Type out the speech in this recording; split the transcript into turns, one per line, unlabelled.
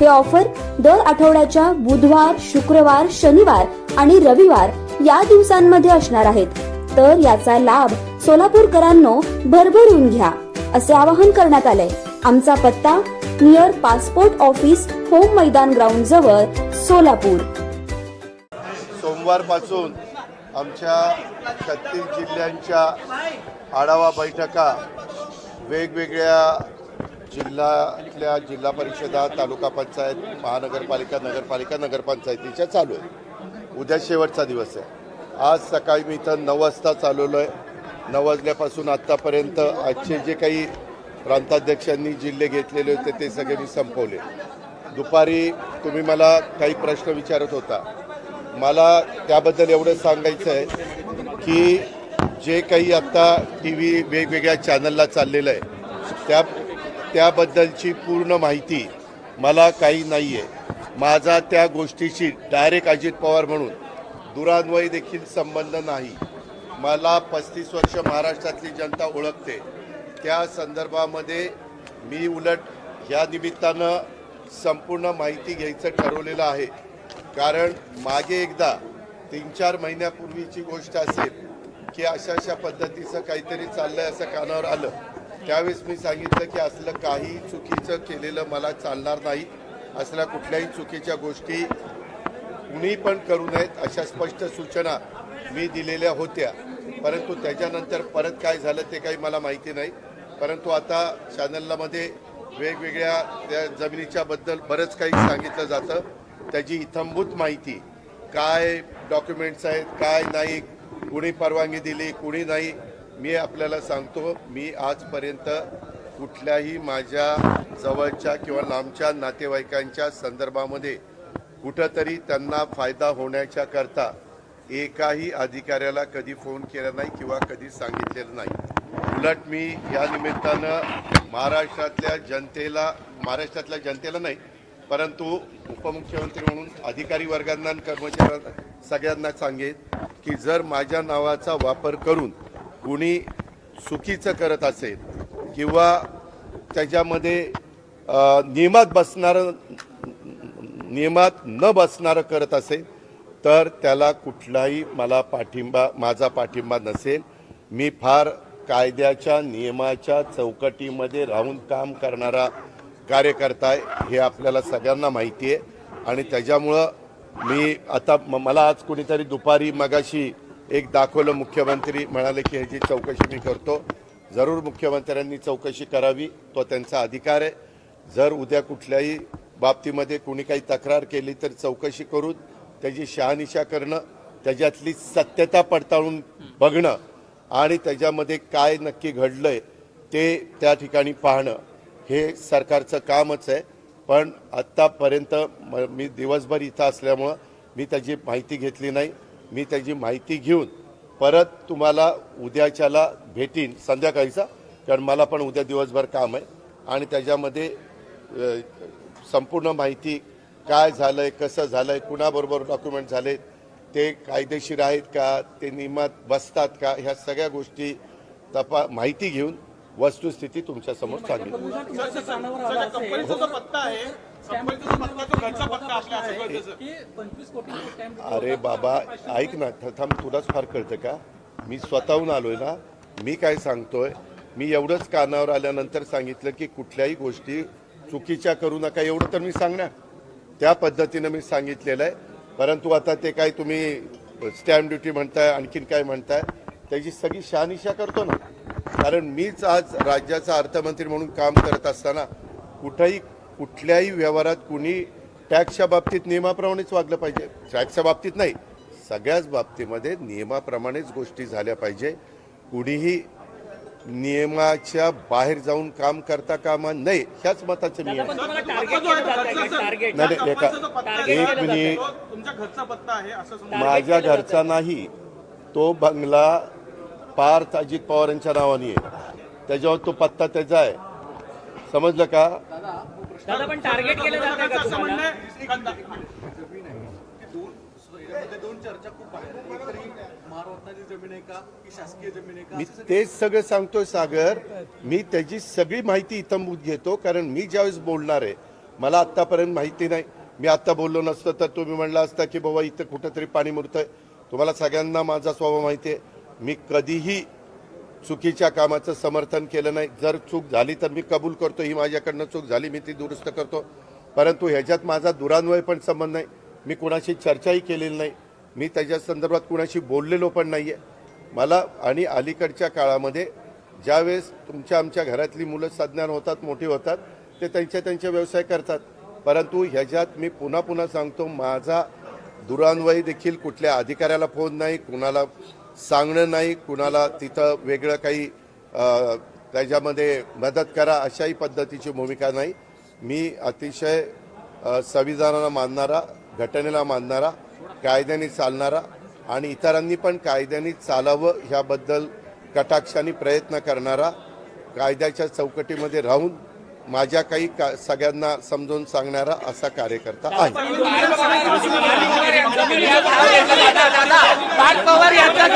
हे ऑफर दर आठवड्याच्या बुधवार शुक्रवार शनिवार आणि रविवार या दिवसांमध्ये असणार आहेत. तर याचा लाभ सोलापूरकरांनो भरभरून घ्या असे आवाहन करण्यात आले आमचा पत्ता near passport office home Maidan ground जवळ सोलापूर.
सोमवारपासून आमच्या छत्तीस जिल्ह्यांच्या आढावा बैठका वेगवेगळ्या जिल्ह्यातल्या जिल्हा परिषदा तालुका पंचायत महानगरपालिका नगरपालिका नगरपंचायतीच्या चालू आहे. उद्या शेवटचा दिवस आहे. आज सकाळी मी इथं नऊ वाजता चालवलो आहे. नऊ वाजल्यापासून आत्तापर्यंत आजचे जे काही प्रांताध्यक्षांनी जिल्हे घेतलेले होते ते सगळे मी संपवले. दुपारी तुम्ही मला काही प्रश्न विचारत होता. मला त्याबद्दल एवढं सांगायचं आहे की जे काही आत्ता टी व्ही वेगवेगळ्या चॅनलला चाललेलं आहे त्या त्याबद्दलची पूर्ण माहिती मला काही नाही आहे माझा त्या गोष्टीशी डायरेक्ट अजित पवार म्हणून दुरान्वयी देखील संबंध नाही. मला पस्तीस वर्ष महाराष्ट्रातली जनता ओळखते. त्या संदर्भामध्ये मी उलट या निमित्तानं संपूर्ण माहिती घ्यायचं ठरवलेलं आहे. कारण मागे एकदा तीन चार महिन्यापूर्वीची गोष्ट असेल की अशा अशा पद्धतीचं काहीतरी चाललं आहे असं कानावर आलं. त्यावेळेस मी सांगितलं की असलं काही चुकीचं केलेलं मला चालणार नाही असल्या कुठल्याही चुकीच्या गोष्टी कुणी पण करू नयेत अशा स्पष्ट सूचना मी दिलेल्या होत्या. परंतु त्याच्यानंतर परत काय झालं ते काही मला माहिती नाही. परंतु आता चॅनलमध्ये वेगवेगळ्या त्या जमिनीच्या बद्दल बरंच काही सांगितलं जातं. त्याची इथंभूत माहिती काय डॉक्युमेंट्स आहेत काय नाही कुणी परवानगी दिली कुणी नाही मी आपल्याला सांगतो मी आजपर्यंत कुठल्याही माझ्या जवळच्या किंवा लांबच्या नातेवाईकांच्या संदर्भामध्ये कुठंतरी त्यांना फायदा होण्याच्या करता एकाही अधिकाऱ्याला कधी फोन केला नाही किंवा कधी सांगितलेलं नाही. उलट मी या निमित्तानं महाराष्ट्रातल्या जनतेला महाराष्ट्रातल्या जनतेला नाही परंतु उपमुख्यमंत्री म्हणून अधिकारी वर्गांना आणि कर्मचाऱ्यांना सगळ्यांना सांगेन की जर माझ्या नावाचा वापर करून कुणी चुकीचं करत असेल किंवा त्याच्यामध्ये नियमात बसणारं नियमात न बसणारं करत असेल तर त्याला कुठलाही मला पाठिंबा माझा पाठिंबा नसेल. मी फार कायद्याच्या नियमाच्या चौकटीमध्ये राहून काम करणारा कार्यकर्ता आहे हे आपल्याला सगळ्यांना माहिती आहे. आणि त्याच्यामुळं मी आता मला आज कुणीतरी दुपारी मगाशी एक दाखवलं मुख्यमंत्री म्हणाले की ह्याची चौकशी मी करतो. जरूर मुख्यमंत्र्यांनी चौकशी करावी तो त्यांचा अधिकार आहे. जर उद्या कुठल्याही बाबतीमध्ये कुणी काही तक्रार केली तर चौकशी करून त्याची शहानिशा करणं त्याच्यातली सत्यता पडताळून बघणं आणि त्याच्यामध्ये काय नक्की घडलंय ते त्या ठिकाणी पाहणं हे सरकारचं कामच आहे. पण आत्तापर्यंत मी दिवसभर इथं असल्यामुळं मी त्याची माहिती घेतली नाही. मी त्याची माहिती घेऊन परत तुम्हाला उद्याच्याला भेटीन संध्याकाळीचा कारण मला पण उद्या दिवसभर काम आहे आणि त्याच्यामध्ये संपूर्ण माहिती काय झालं आहे कसं झालं आहे कुणाबरोबर डॉक्युमेंट झाले ते कायदेशीर आहेत का ते नियमात बसतात का ह्या सगळ्या गोष्टी तपा माहिती घेऊन वस्तुस्थिती तुमच्यासमोर सांगेल अरे बाबा ऐक ना थांब तुलाच फार कळतं का? मी स्वतःहून आलोय ना मी काय सांगतोय? मी एवढंच कानावर आल्यानंतर सांगितलं की कुठल्याही गोष्टी चुकीच्या करू नका एवढं तर मी सांगणार. त्या पद्धतीनं मी सांगितलेलं आहे. परंतु आता ते काय तुम्ही स्टॅम्प ड्युटी म्हणताय आणखीन काय म्हणताय त्याची सगळी शहानिशा करतो ना. कारण मीच आज राज्याचा अर्थमंत्री म्हणून काम करत असताना कुठंही कुठल्याही व्यवहारात कुणी टॅक्सच्या बाबतीत नियमाप्रमाणेच वागलं पाहिजे. टॅक्सच्या बाबतीत नाही. सगळ्याच बाबतीमध्ये नियमाप्रमाणेच गोष्टी झाल्या पाहिजे. कुणीही नियमाच्या बाहेर जाऊन काम करता कामा नये ह्याच मताचं मी
दादा,
आहे
पण तुम्हाला
पत्ता
टार्गेट
जो आहे
केलं जात
घरचा
आहे
सर,
टार्गेट
नाही,
त्या
नाही, एका- मिनिट माझ्या. घरचा नाही. तो बंगला पार्थ अजित पवारांच्या नावाने आहे. त्याच्यावर तो पत्ता त्याचा आहे. समजलं का?
दादा पण टार्गेट केलं जात आहे का
असं म्हणणं आहे का-
यामध्ये दोन चर्चा खूप आहेत. एक तरी महारत्नाची जमीन आहे का? की शासकीय जमीन आहे का?
मी तेच सगळं सांगतोय सागर. मी त्याची सगळी माहिती इतंभूत घेतो कारण मी ज्यावेळेस बोलणार आहे मला आत्तापर्यंत माहिती नाही. मी आत्ता बोललो नसतं तर तुम्ही म्हणला असता की बाबा इथं कुठंतरी पाणी मुरतंय. तुम्हाला सगळ्यांना माझा स्वभाव माहिती आहे. मी कधीही चुकीच्या कामाचं समर्थन केलं नाही. जर चूक झाली तर मी कबूल करतो. ही माझ्याकडनं चूक झाली मी ती दुरुस्त करतो. परंतु ह्याच्यात माझा दुरान्वय पण संबंध नाही. मी कुणाशी चर्चाही केलेली नाही. मी त्याच्या संदर्भात कुणाशी बोललेलो पण नाही आहे मला आणि अलीकडच्या काळामध्ये ज्यावेळेस तुमच्या आमच्या घरातली मुलं सज्ञान होतात मोठी होतात ते त्यांच्या त्यांचे व्यवसाय करतात. परंतु ह्याच्यात मी पुन्हा पुन्हा सांगतो माझा दुरान्वयी देखील कुठल्या अधिकाऱ्याला फोन नाही कुणाला सांगणं नाही कुणाला तिथं वेगळं काही त्याच्यामध्ये मदत करा अशाही पद्धतीची भूमिका नाही. मी अतिशय संविधानाला मानणारा घटनेला मानणारा कायद्याने चालणारा आणि इतरांनी पण कायद्याने चालावं ह्याबद्दल कटाक्षाने प्रयत्न करणारा कायद्याच्या चौकटीमध्ये राहून माझ्या काही का सगळ्यांना समजून सांगणारा असा कार्यकर्ता आहे.
पवार यांचा